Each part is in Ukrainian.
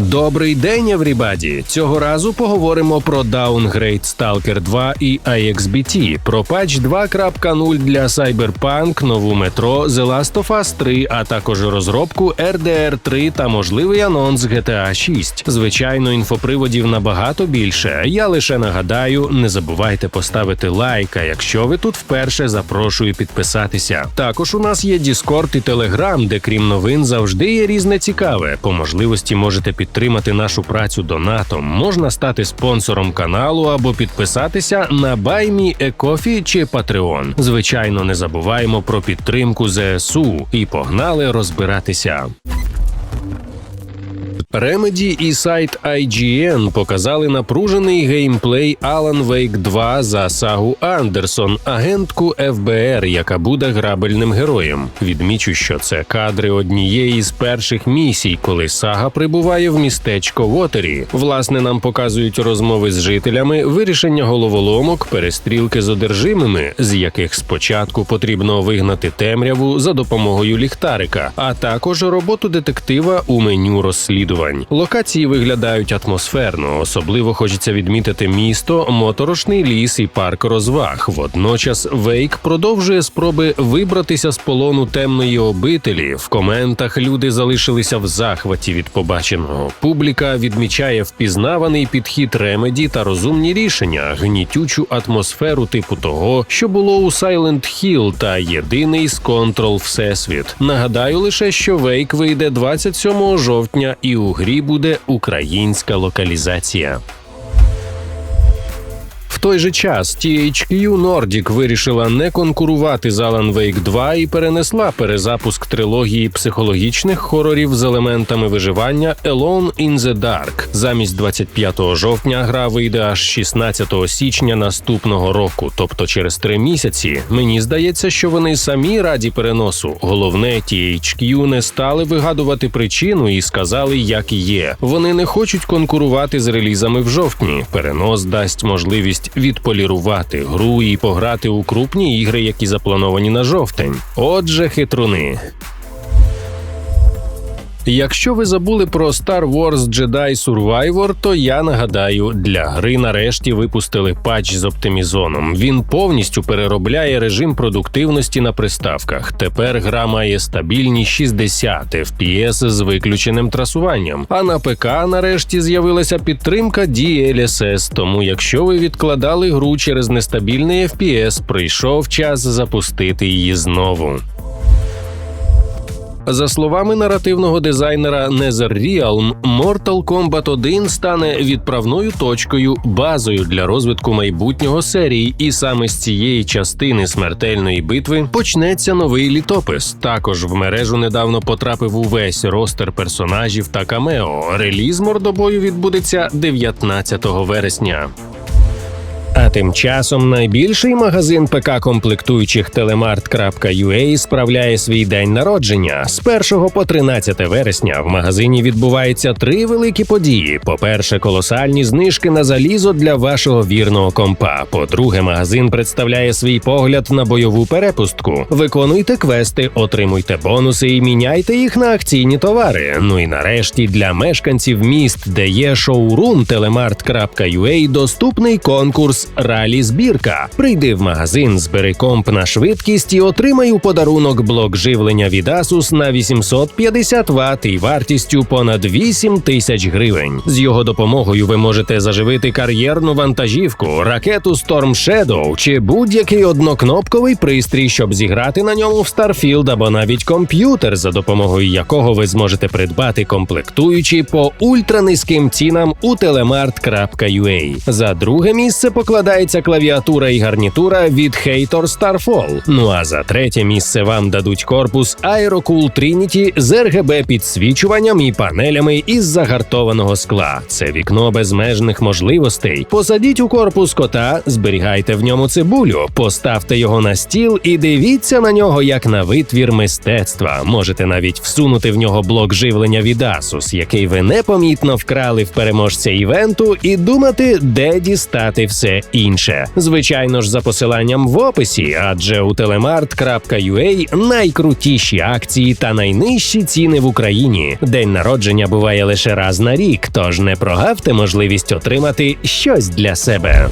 Добрий день, Еврібаді! Цього разу поговоримо про Downgrade Stalker 2 і IXBT, про патч 2.0 для Cyberpunk, нову метро, The Last of Us 3, а також розробку RDR 3 та можливий анонс GTA 6. Звичайно, інфоприводів набагато більше. Я лише нагадаю, не забувайте поставити лайк, а якщо ви тут вперше запрошую підписатися. Також у нас є Discord і Telegram, де крім новин завжди є різне цікаве. По можливості можете підтримати нашу працю донатом. Можна стати спонсором каналу або підписатися на BuyMeACoffee чи Patreon. Звичайно, не забуваємо про підтримку ЗСУ і погнали розбиратися. Remedy і сайт IGN показали напружений геймплей Alan Wake 2 за сагу Андерсон, агентку ФБР, яка буде грабельним героєм. Відмічу, що це кадри однієї з перших місій, коли сага прибуває в містечко Вотері. Власне, нам показують розмови з жителями, вирішення головоломок, перестрілки з одержимими, з яких спочатку потрібно вигнати темряву за допомогою ліхтарика, а також роботу детектива у меню розслідувань. Локації виглядають атмосферно. Особливо хочеться відмітити місто, моторошний ліс і парк розваг. Водночас Вейк продовжує спроби вибратися з полону темної обителі. В коментах люди залишилися в захваті від побаченого. Публіка відмічає впізнаваний підхід ремеді та розумні рішення, гнітючу атмосферу типу того, що було у Silent Hill та єдиний з Control Всесвіт. Нагадаю лише, що Вейк вийде 27 жовтня і у грі буде українська локалізація. Той же час THQ Nordic вирішила не конкурувати з Alan Wake 2 і перенесла перезапуск трилогії психологічних хорорів з елементами виживання Alone in the Dark. Замість 25 жовтня гра вийде аж 16 січня наступного року, тобто через три місяці. Мені здається, що вони самі раді переносу. Головне, THQ не стали вигадувати причину і сказали, як є. Вони не хочуть конкурувати з релізами в жовтні. Перенос дасть можливість відполірувати гру і пограти у крупні ігри, які заплановані на жовтень. Отже, хитруни. Якщо ви забули про Star Wars Jedi Survivor, то я нагадаю, для гри нарешті випустили патч з оптимізоном. Він повністю переробляє режим продуктивності на приставках. Тепер гра має стабільні 60 FPS з виключеним трасуванням. А на ПК нарешті з'явилася підтримка DLSS, Тому, якщо ви відкладали гру через нестабільний FPS, прийшов час запустити її знову. За словами наративного дизайнера NetherRealm, Mortal Kombat 1 стане відправною точкою, базою для розвитку майбутнього серії, і саме з цієї частини смертельної битви почнеться новий літопис. Також в мережу недавно потрапив увесь ростер персонажів та камео. Реліз мордобою відбудеться 19 вересня. А тим часом найбільший магазин ПК комплектуючих Telemart.ua справляє свій день народження. З 1 по 13 вересня в магазині відбуваються три великі події: по-перше, колосальні знижки на залізо для вашого вірного компа. По-друге, магазин представляє свій погляд на бойову перепустку. Виконуйте квести, отримуйте бонуси і міняйте їх на акційні товари. Ну і нарешті для мешканців міст, де є шоурум Telemart.ua, доступний конкурс Ралі збірка. Прийди в магазин, збери комп на швидкість і отримай у подарунок блок живлення від Asus на 850 Вт і вартістю понад 8 тисяч гривень. З його допомогою ви можете заживити кар'єрну вантажівку, ракету Storm Shadow чи будь-який однокнопковий пристрій, щоб зіграти на ньому в Starfield або навіть комп'ютер, за допомогою якого ви зможете придбати комплектуючі по ультранизьким цінам у telemart.ua. За друге місце покладається клавіатура і гарнітура від Hator Starfall. Ну а за третє місце вам дадуть корпус Aerocool Trinity з RGB підсвічуванням і панелями із загартованого скла. Це вікно безмежних можливостей. Посадіть у корпус кота, зберігайте в ньому цибулю, поставте його на стіл і дивіться на нього як на витвір мистецтва. Можете навіть всунути в нього блок живлення від Asus, який ви непомітно вкрали в переможця івенту, і думати, де дістати все. Звичайно ж, за посиланням в описі, адже у telemart.ua найкрутіші акції та найнижчі ціни в Україні. День народження буває лише раз на рік, тож не прогавте можливість отримати щось для себе.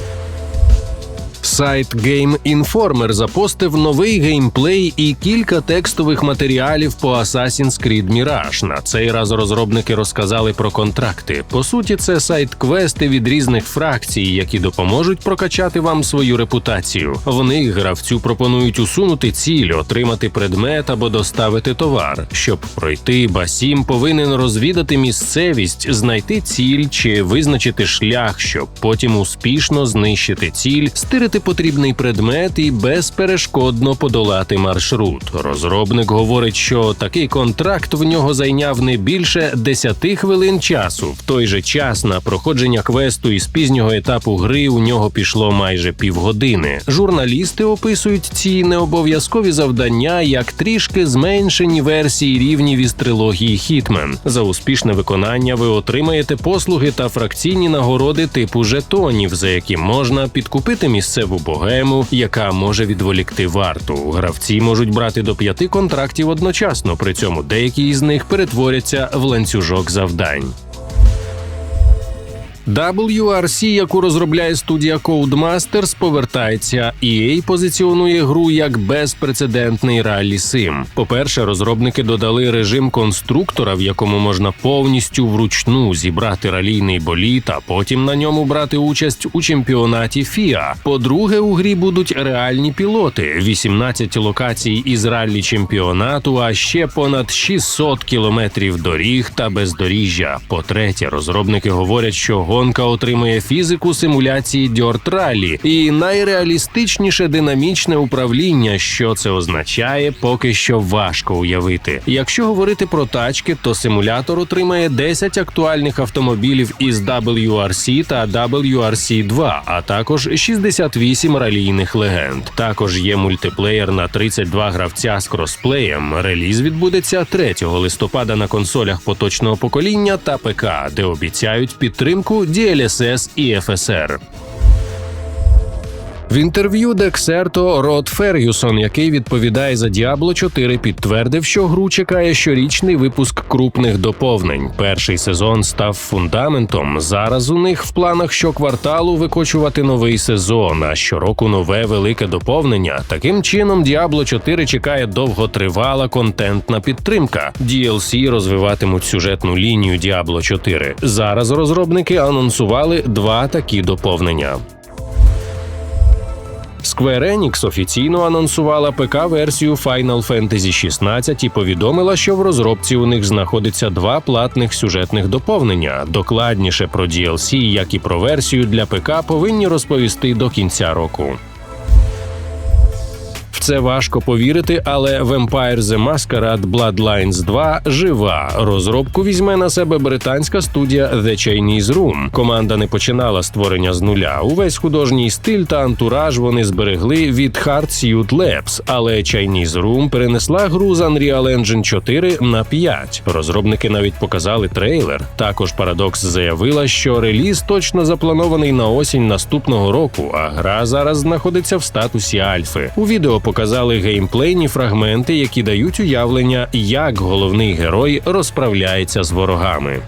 Сайт Game Informer запостив новий геймплей і кілька текстових матеріалів по Assassin's Creed Mirage. На цей раз розробники розказали про контракти. По суті, це сайт-квести від різних фракцій, які допоможуть прокачати вам свою репутацію. В них гравцю пропонують усунути ціль, отримати предмет або доставити товар. Щоб пройти, Басім повинен розвідати місцевість, знайти ціль чи визначити шлях, щоб потім успішно знищити ціль, стирити потрібний предмет і безперешкодно подолати маршрут. Розробник говорить, що такий контракт в нього зайняв не більше 10 хвилин часу. В той же час на проходження квесту із пізнього етапу гри у нього пішло майже півгодини. Журналісти описують ці необов'язкові завдання як трішки зменшені версії рівнів із трилогії Хітмен. За успішне виконання ви отримаєте послуги та фракційні нагороди типу жетонів, за які можна підкупити місцеву богему, яка може відволікти варту. Гравці можуть брати до п'яти контрактів одночасно. При цьому деякі із них перетворяться в ланцюжок завдань. WRC, яку розробляє студія Codemasters, повертається. EA позиціонує гру як безпрецедентний раллі сим. По-перше, розробники додали режим конструктора, в якому можна повністю вручну зібрати ралійний боліт, а потім на ньому брати участь у чемпіонаті FIA. По-друге, у грі будуть реальні пілоти: 18 локацій із раллі чемпіонату, а ще понад 600 кілометрів доріг та бездоріжжя. По-третє, розробники говорять, що гонка отримує фізику симуляції Dirt і найреалістичніше динамічне управління. Що це означає, поки що важко уявити. Якщо говорити про тачки, то симулятор отримає 10 актуальних автомобілів із WRC та WRC 2, а також 68 ралійних легенд. Також є мультиплеєр на 32 гравця з кросплеєм. Реліз відбудеться 3 листопада на консолях поточного покоління та ПК, де обіцяють підтримку DLSS і FSR. В інтерв'ю Дексерто Род Фергюсон, який відповідає за Diablo 4, підтвердив, що гру чекає щорічний випуск крупних доповнень. Перший сезон став фундаментом. Зараз у них в планах щокварталу викочувати новий сезон, а щороку нове велике доповнення. Таким чином, Diablo 4 чекає довготривала контентна підтримка. DLC розвиватимуть сюжетну лінію Diablo 4. Зараз розробники анонсували два такі доповнення. Square Enix офіційно анонсувала ПК-версію Final Fantasy 16 і повідомила, що в розробці у них знаходиться два платних сюжетних доповнення. Докладніше про DLC, як і про версію для ПК, повинні розповісти до кінця року. В це важко повірити, але Vampire The Masquerade Bloodlines 2 жива. Розробку візьме на себе британська студія The Chinese Room. Команда не починала створення з нуля. Увесь художній стиль та антураж вони зберегли від Hard Suit Labs, але Chinese Room перенесла гру з Unreal Engine 4 на 5. Розробники навіть показали трейлер. Також Paradox заявила, що реліз точно запланований на осінь наступного року, а гра зараз знаходиться в статусі альфи. У відео показали геймплейні фрагменти, які дають уявлення, як головний герой розправляється з ворогами.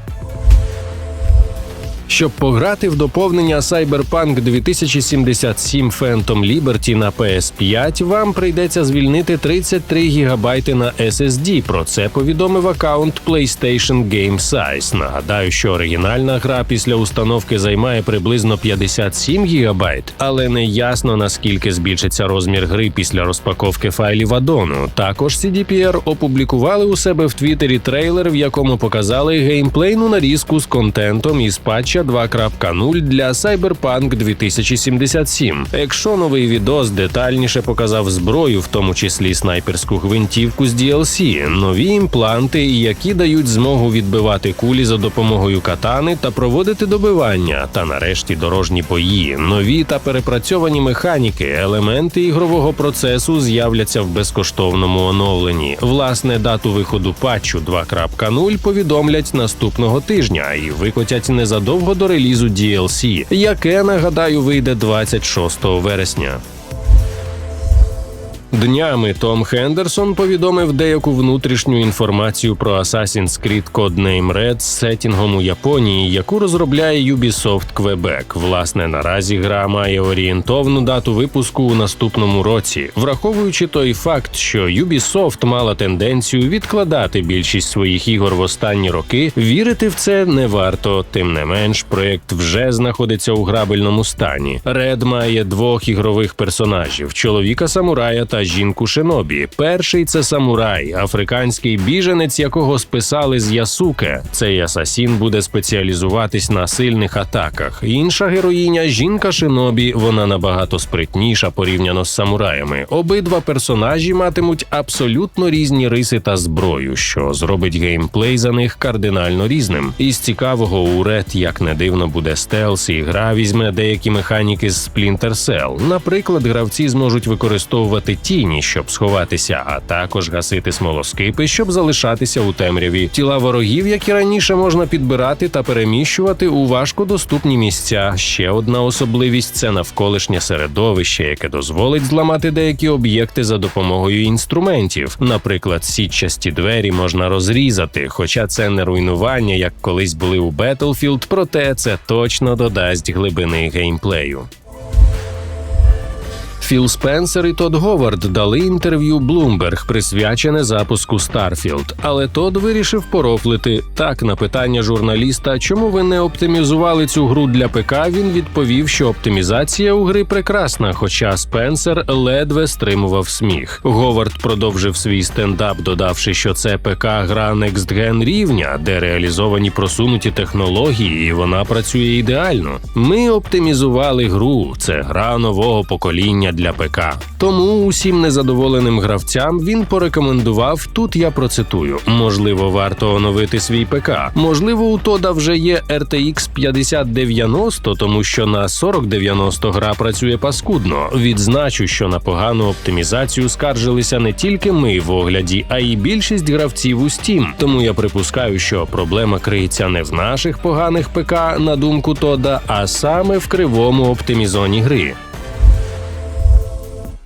Щоб пограти в доповнення Cyberpunk 2077 Phantom Liberty на PS5, вам прийдеться звільнити 33 гігабайти на SSD. Про це повідомив аккаунт PlayStation Game Size. Нагадаю, що оригінальна гра після установки займає приблизно 57 гігабайт, але не ясно наскільки збільшиться розмір гри після розпаковки файлів адону. Також CDPR опублікували у себе в Твіттері трейлер, в якому показали геймплейну нарізку з контентом із патча 2.0 для Cyberpunk 2077. Якщо новий відос детальніше показав зброю, в тому числі снайперську гвинтівку з DLC, нові імпланти, які дають змогу відбивати кулі за допомогою катани та проводити добивання, та нарешті дорожні бої, нові та перепрацьовані механіки, елементи ігрового процесу з'являться в безкоштовному оновленні. Власне, дату виходу патчу 2.0 повідомлять наступного тижня і викотять незадовго нього до релізу DLC, яке нагадаю вийде 26 вересня. Днями Том Хендерсон повідомив деяку внутрішню інформацію про Assassin's Creed Codename Red з сетінгом у Японії, яку розробляє Ubisoft Quebec. Власне, наразі гра має орієнтовну дату випуску у наступному році, враховуючи той факт, що Ubisoft мала тенденцію відкладати більшість своїх ігор в останні роки. Вірити в це не варто. Тим не менш, проект вже знаходиться у грабельному стані. Red має двох ігрових персонажів: чоловіка самурая та жінку Шинобі. Перший це самурай, африканський біженець, якого списали з Ясуке. Цей асасін буде спеціалізуватись на сильних атаках. Інша героїня жінка Шинобі. Вона набагато спритніша порівняно з самураями. Обидва персонажі матимуть абсолютно різні риси та зброю, що зробить геймплей за них кардинально різним. Із цікавого у Red, як не дивно, буде стелс, і гра візьме деякі механіки з Splinter Cell. Наприклад, гравці зможуть використовувати тіні, щоб сховатися, а також гасити смолоскипи, щоб залишатися у темряві. Тіла ворогів, як і раніше, можна підбирати та переміщувати у важкодоступні місця. Ще одна особливість це навколишнє середовище, яке дозволить зламати деякі об'єкти за допомогою інструментів. Наприклад, сітчасті двері можна розрізати, хоча це не руйнування, як колись були у Battlefield, проте це точно додасть глибини геймплею. Філ Спенсер і Тодд Говард дали інтерв'ю Bloomberg, присвячене запуску Starfield. Але Тодд вирішив порофлити так на питання журналіста, чому ви не оптимізували цю гру для ПК. Він відповів, що оптимізація у гри прекрасна, хоча Спенсер ледве стримував сміх. Говард продовжив свій стендап, додавши, що це ПК гра Next Gen рівня, де реалізовані просунуті технології, і вона працює ідеально. Ми оптимізували гру. Це гра нового покоління для ПК. Тому усім незадоволеним гравцям він порекомендував. Тут я процитую: можливо, варто оновити свій ПК. Можливо, у Тода вже є RTX 5090, тому що на 4090 гра працює паскудно. Відзначу, що на погану оптимізацію скаржилися не тільки ми в огляді, а й більшість гравців у Steam. Тому я припускаю, що проблема криється не в наших поганих ПК, на думку Тода, а саме в кривому оптимізоні гри.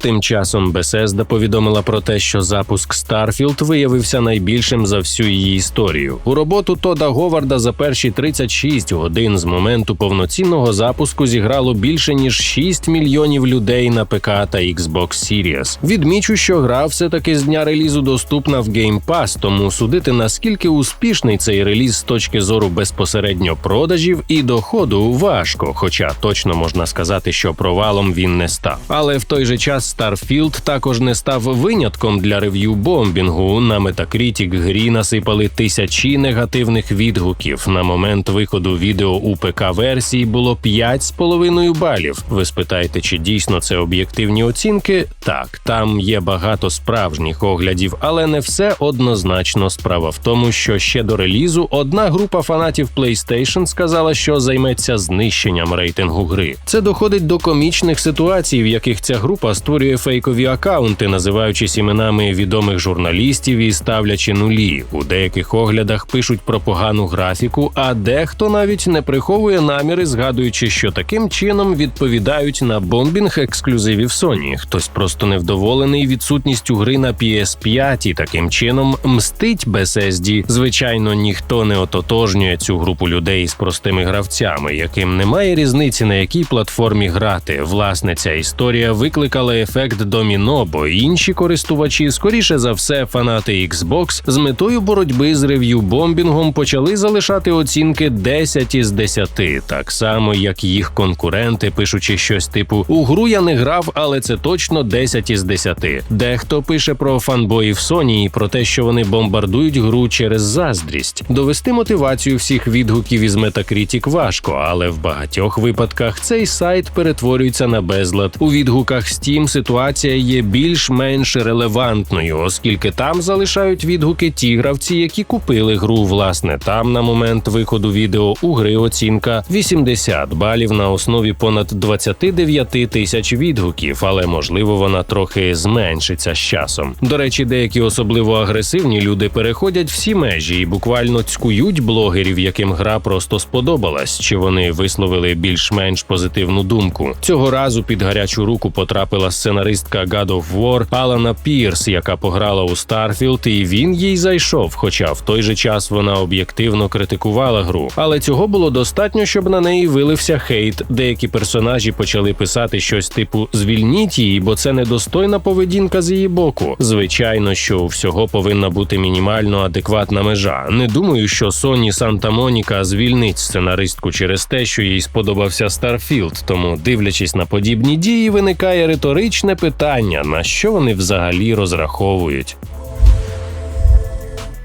Тим часом Bethesda повідомила про те, що запуск Starfield виявився найбільшим за всю її історію. У роботу Тода Говарда за перші 36 годин з моменту повноцінного запуску зіграло більше ніж 6 мільйонів людей на ПК та Xbox Series. Відмічу, що гра все таки з дня релізу доступна в Game Pass, тому судити наскільки успішний цей реліз з точки зору безпосередньо продажів і доходу важко, хоча точно можна сказати, що провалом він не став. Але в той же час Starfield також не став винятком для рев'ю бомбінгу. На Metacritic грі насипали тисячі негативних відгуків. На момент виходу відео у ПК версії було 5,5 балів. Ви спитаєте, чи дійсно це об'єктивні оцінки? Так, там є багато справжніх оглядів, але не все однозначно. Справа в тому, що ще до релізу одна група фанатів PlayStation сказала, що займеться знищенням рейтингу гри. Це доходить до комічних ситуацій, в яких ця група створює фейкові акаунти, називаючись іменами відомих журналістів і ставлячи нулі. У деяких оглядах пишуть про погану графіку, а дехто навіть не приховує наміри, згадуючи, що таким чином відповідають на бомбінг ексклюзивів Sony. Хтось просто невдоволений відсутністю гри на PS5 і таким чином мстить Bethesda. Звичайно, ніхто не ототожнює цю групу людей з простими гравцями, яким немає різниці на якій платформі грати. Власне, ця історія викликала ефект доміно, бо інші користувачі, скоріше за все, фанати Xbox, з метою боротьби з рев'ю бомбінгом почали залишати оцінки 10 із 10, так само як їх конкуренти, пишучи щось типу у гру я не грав, але це точно 10 із 10. Дехто пише про фанбоїв Sony і про те, що вони бомбардують гру через заздрість. Довести мотивацію всіх відгуків із Metacritic важко, але в багатьох випадках цей сайт перетворюється на безлад. У відгуках Steam ситуація є більш-менш релевантною, оскільки там залишають відгуки ті гравці, які купили гру. Власне, там на момент виходу відео у гри оцінка 80 балів на основі понад 29 тисяч відгуків, але можливо вона трохи зменшиться з часом. До речі, деякі особливо агресивні люди переходять всі межі і буквально цькують блогерів, яким гра просто сподобалась, чи вони висловили більш-менш позитивну думку. Цього разу під гарячу руку потрапила сценаристка God of War Алана Пірс, яка пограла у Starfield, і він їй зайшов. Хоча в той же час вона об'єктивно критикувала гру. Але цього було достатньо, щоб на неї вилився хейт. Деякі персонажі почали писати щось типу Звільніть її, бо це недостойна поведінка з її боку. Звичайно, що у всього повинна бути мінімально адекватна межа. Не думаю, що Соні Санта Моніка звільнить сценаристку через те, що їй сподобався Старфілд. Тому, дивлячись на подібні дії, виникає риторичне питання: на що вони взагалі розраховують.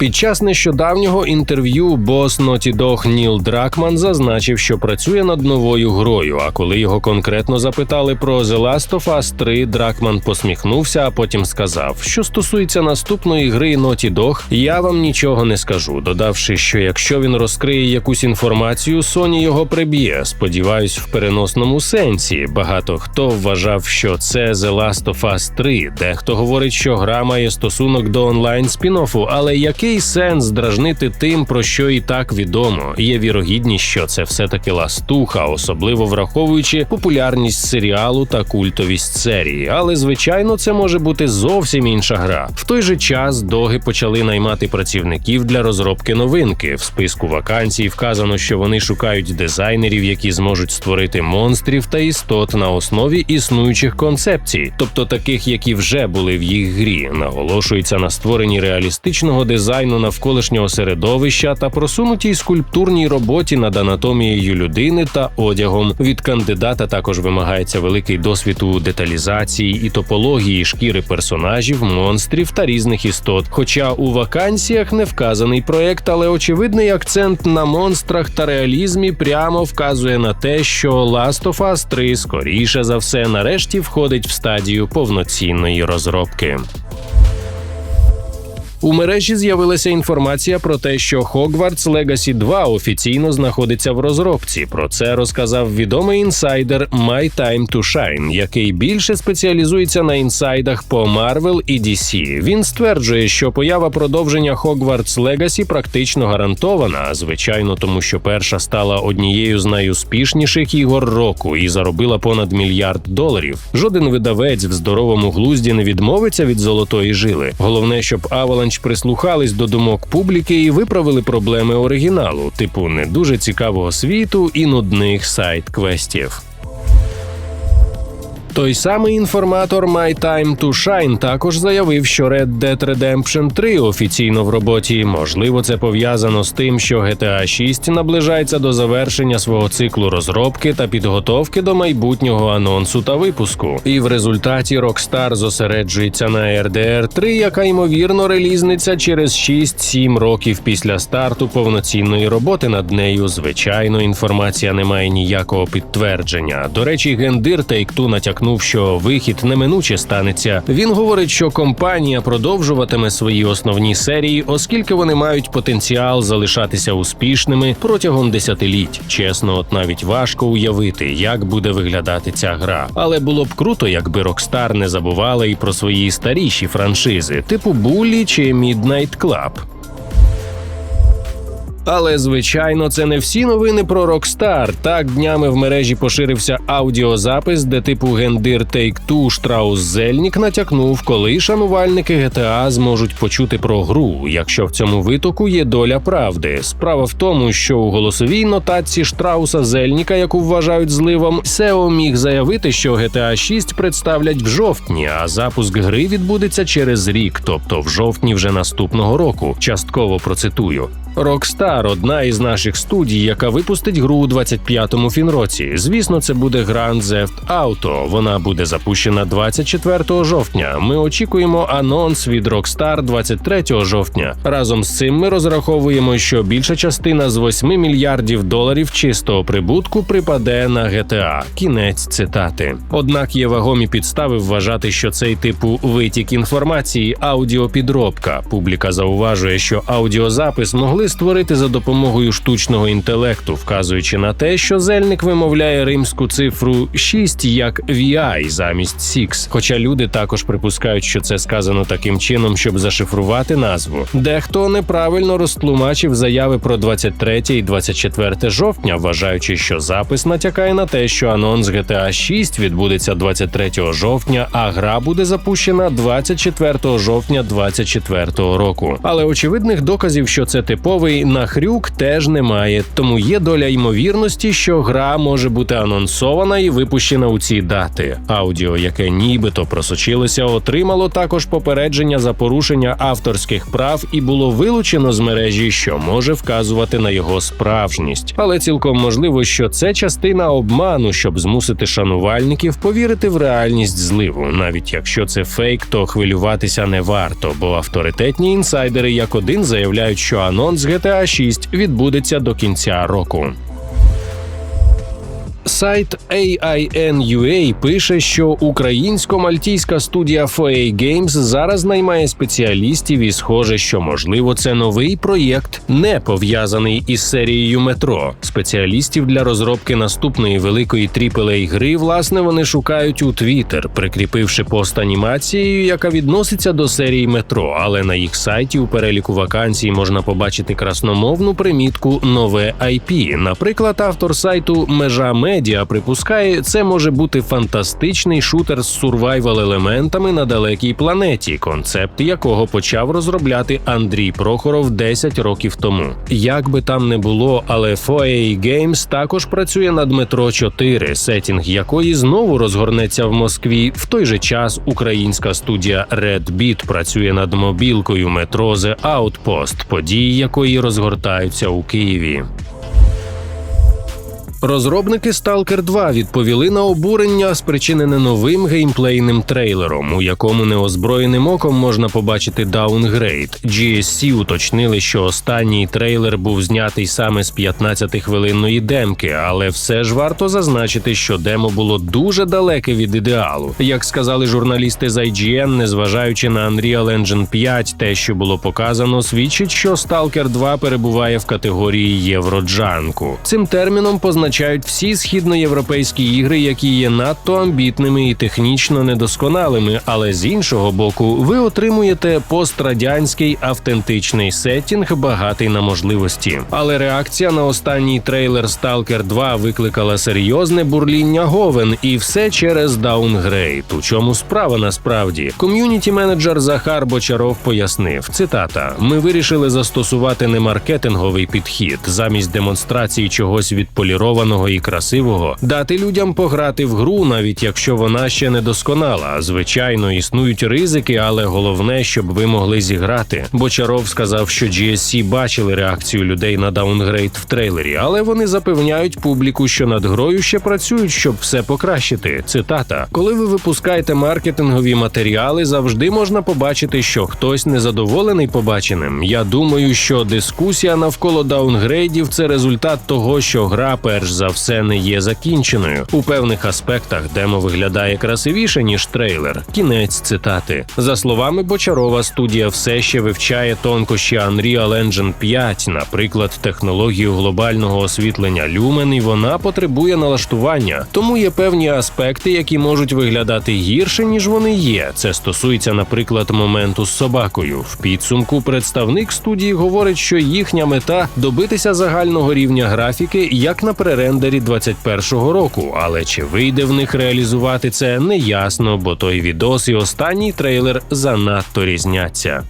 Під час нещодавнього інтерв'ю бос Naughty Dog Ніл Дракман зазначив, що працює над новою грою. А коли його конкретно запитали про The Last of Us 3, Дракман посміхнувся, а потім сказав: що стосується наступної гри Naughty Dog, я вам нічого не скажу, додавши, що якщо він розкриє якусь інформацію, Sony його приб'є. Сподіваюсь, в переносному сенсі. Багато хто вважав, що це The Last of Us 3. Дехто говорить, що гра має стосунок до онлайн спін-оффу, але який сенс дражнити тим, про що і так відомо. Є вірогідність, що це все таки ластуха, особливо враховуючи популярність серіалу та культовість серії. Але звичайно, це може бути зовсім інша гра. В той же час доги почали наймати працівників для розробки новинки. В списку вакансій вказано, що вони шукають дизайнерів, які зможуть створити монстрів та істот на основі існуючих концепцій, тобто таких, які вже були в їх грі. Наголошується на створенні реалістичного дизайну навколишнього середовища та просунутій скульптурній роботі над анатомією людини та одягом. Від кандидата також вимагається великий досвід у деталізації і топології шкіри персонажів, монстрів та різних істот. Хоча у вакансіях не вказаний проект, але очевидний акцент на монстрах та реалізмі прямо вказує на те, що Last of Us 3 скоріше за все нарешті входить в стадію повноцінної розробки. У мережі з'явилася інформація про те, що Hogwarts Legacy 2 офіційно знаходиться в розробці. Про це розказав відомий інсайдер My Time to Shine, який більше спеціалізується на інсайдах по Marvel і DC. Він стверджує, що поява продовження Hogwarts Legacy практично гарантована, звичайно, тому що перша стала однією з найуспішніших ігор року і заробила понад мільярд доларів. Жоден видавець в здоровому глузді не відмовиться від золотої жили. Головне, щоб Avalanche прислухались до думок публіки і виправили проблеми оригіналу, типу не дуже цікавого світу і нудних сайт-квестів. Той самий інформатор My Time to Shine також заявив, що Red Dead Redemption 3 офіційно в роботі. Можливо, це пов'язано з тим, що GTA 6 наближається до завершення свого циклу розробки та підготовки до майбутнього анонсу та випуску. І в результаті Rockstar зосереджується на RDR 3, яка ймовірно релізниться через 6-7 років після старту повноцінної роботи над нею. Звичайно, інформація не має ніякого підтвердження. До речі, гендир Take-Two натякнув натякнув, що вихід неминуче станеться. Він говорить, що компанія продовжуватиме свої основні серії, оскільки вони мають потенціал залишатися успішними протягом десятиліть. Чесно, от навіть важко уявити, як буде виглядати ця гра. Але було б круто, якби Rockstar не забували і про свої старіші франшизи, типу Bully чи Midnight Club. Але звичайно, це не всі новини про Rockstar. Так днями в мережі поширився аудіозапис, де типу гендир Take-Two Штраус Зельнік натякнув, коли шанувальники GTA зможуть почути про гру, якщо в цьому витоку є доля правди. Справа в тому, що у голосовій нотації Штрауса Зельніка, яку вважають зливом, SEO міг заявити, що GTA 6 представлять в жовтні, а запуск гри відбудеться через рік, тобто в жовтні вже наступного року. Частково процитую. Rockstar – одна із наших студій, яка випустить гру у 25-му фінроці. Звісно, це буде Grand Theft Auto. Вона буде запущена 24 жовтня. Ми очікуємо анонс від Rockstar 23 жовтня. Разом з цим ми розраховуємо, що більша частина з 8 мільярдів доларів чистого прибутку припаде на GTA. Кінець цитати. Однак є вагомі підстави вважати, що цей типу витік інформації аудіопідробка. Публіка зауважує, що аудіозапис могли створити за допомогою штучного інтелекту, вказуючи на те, що зельник вимовляє римську цифру 6 як VI замість 6. Хоча люди також припускають, що це сказано таким чином, щоб зашифрувати назву. Дехто неправильно розтлумачив заяви про 23 і 24 жовтня, вважаючи, що запис натякає на те, що анонс GTA 6 відбудеться 23 жовтня, а гра буде запущена 24 жовтня 2024 року. Але очевидних доказів, що це типовий нахрюк, теж немає. Тому є доля ймовірності, що гра може бути анонсована і випущена у ці дати. Аудіо, яке нібито просочилося, отримало також попередження за порушення авторських прав і було вилучено з мережі, що може вказувати на його справжність. Але цілком можливо, що це частина обману, щоб змусити шанувальників повірити в реальність зливу. Навіть якщо це фейк, то хвилюватися не варто, бо авторитетні інсайдери як один заявляють, що анонс GTA 6 відбудеться до кінця року. Сайт AIN.UA пише, що українсько-мальтійська студія 4A Games зараз наймає спеціалістів, і схоже, що можливо це новий проєкт, не пов'язаний із серією метро. Спеціалістів для розробки наступної великої AAA гри, власне, вони шукають у Twitter, прикріпивши пост анімацією, яка відноситься до серії метро. Але на їх сайті у переліку вакансій можна побачити красномовну примітку нове IP. Наприклад, автор сайту Межа Медіа припускає, це може бути фантастичний шутер з сурвайвал елементами на далекій планеті, концепт якого почав розробляти Андрій Прохоров 10 років тому. Як би там не було, але 4A Games також працює над метро 4, сетінг якої знову розгорнеться в Москві. В той же час українська студія Red Beat працює над мобілкою метро The Outpost, події якої розгортаються у Києві. Розробники Stalker 2 відповіли на обурення, спричинене новим геймплейним трейлером, у якому неозброєним оком можна побачити даунгрейд. GSC уточнили, що останній трейлер був знятий саме з 15-хвилинної демки, але все ж варто зазначити, що демо було дуже далеке від ідеалу. Як сказали журналісти з IGN, незважаючи на Unreal Engine 5, те, що було показано, свідчить, що Stalker 2 перебуває в категорії євроджанку. Цим терміном позначається означають всі східноєвропейські ігри, які є надто амбітними і технічно недосконалими. Але з іншого боку, ви отримуєте пострадянський автентичний сеттінг, багатий на можливості. Але реакція на останній трейлер Stalker 2 викликала серйозне бурління говен, і все через даунгрейд. У чому справа насправді ком'юніті менеджер Захар Бочаров пояснив: цитата: Ми вирішили застосувати не маркетинговий підхід замість демонстрації чогось відполірованого вишуканого і красивого, дати людям пограти в гру, навіть якщо вона ще не досконала. Звичайно, існують ризики, але головне, щоб ви могли зіграти. Бочаров сказав, що GSC бачили реакцію людей на даунгрейд в трейлері, але вони запевняють публіку, що над грою ще працюють, щоб все покращити. Цитата: коли ви випускаєте маркетингові матеріали, завжди можна побачити, що хтось незадоволений побаченим. Я думаю, що дискусія навколо даунгрейдів це результат того, що гра перш за все не є закінченою. У певних аспектах демо виглядає красивіше ніж трейлер. Кінець цитати за словами Бочарова, студія все ще вивчає тонкощі Unreal Engine 5, наприклад, технологію глобального освітлення Lumen, і вона потребує налаштування. Тому є певні аспекти, які можуть виглядати гірше ніж вони є. Це стосується, наприклад, моменту з собакою. В підсумку представник студії говорить, що їхня мета добитися загального рівня графіки як на пререндері рендері 21-го року, але чи вийде в них реалізувати це не ясно, бо той відос і останній трейлер занадто різняться.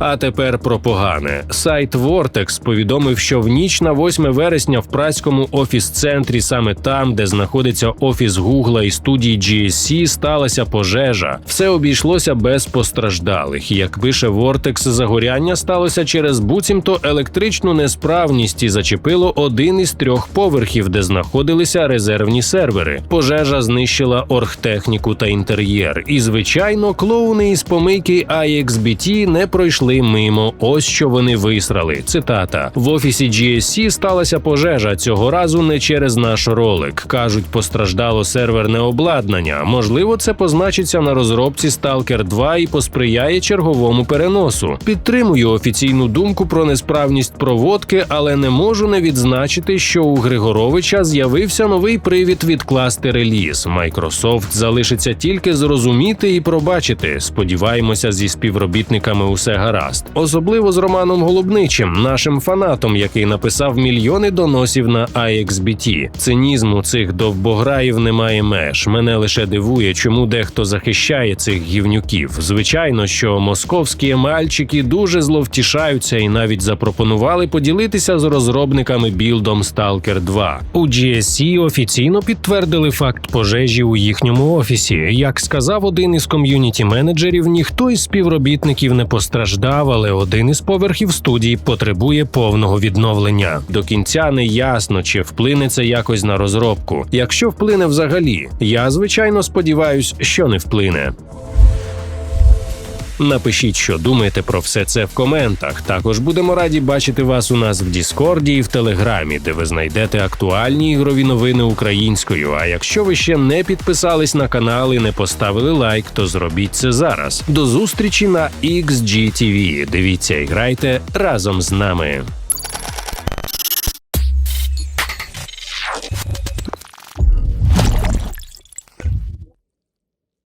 А тепер про погане. Сайт Vortex повідомив, що в ніч на 8 вересня в праському офіс-центрі, саме там, де знаходиться офіс Гугла і студії GSC, сталася пожежа. Все обійшлося без постраждалих. Як пише Vortex, загоряння сталося через буцімто електричну несправність і зачепило один із трьох поверхів, де знаходилися резервні сервери. Пожежа знищила оргтехніку та інтер'єр. І, звичайно, клоуни із помийки IXBT не пройшли мимо. Ось що вони висрали. Цитата: в офісі GSC сталася пожежа цього разу не через наш ролик. кажуть, постраждало серверне обладнання. Можливо, це позначиться на розробці Stalker 2 і посприяє черговому переносу. Підтримую офіційну думку про несправність проводки, але не можу не відзначити, що у Григоровича з'явився новий привід відкласти реліз. Microsoft залишиться тільки зрозуміти і пробачити. Сподіваємося, зі співробітниками усе гаразд, особливо з Романом Голубничим, нашим фанатом, який написав мільйони доносів на IXBT. Цинізму цих довбограїв немає меж. Мене лише дивує, чому дехто захищає цих гівнюків. Звичайно, що московські мальчики дуже зловтішаються і навіть запропонували поділитися з розробниками білдом Stalker 2. У GSC офіційно підтвердили факт пожежі у їхньому офісі. Як сказав один із ком'юніті менеджерів, ніхто із співробітників не постраждав, але один із поверхів студії потребує повного відновлення. До кінця не ясно, чи вплине це якось на розробку. Якщо вплине взагалі, я звичайно сподіваюсь, що не вплине. Напишіть, що думаєте про все це в коментах. Також будемо раді бачити вас у нас в Діскорді і в Телеграмі, де ви знайдете актуальні ігрові новини українською. А якщо ви ще не підписались на канал і не поставили лайк, то зробіть це зараз. До зустрічі на XGTV. Дивіться і грайте разом з нами.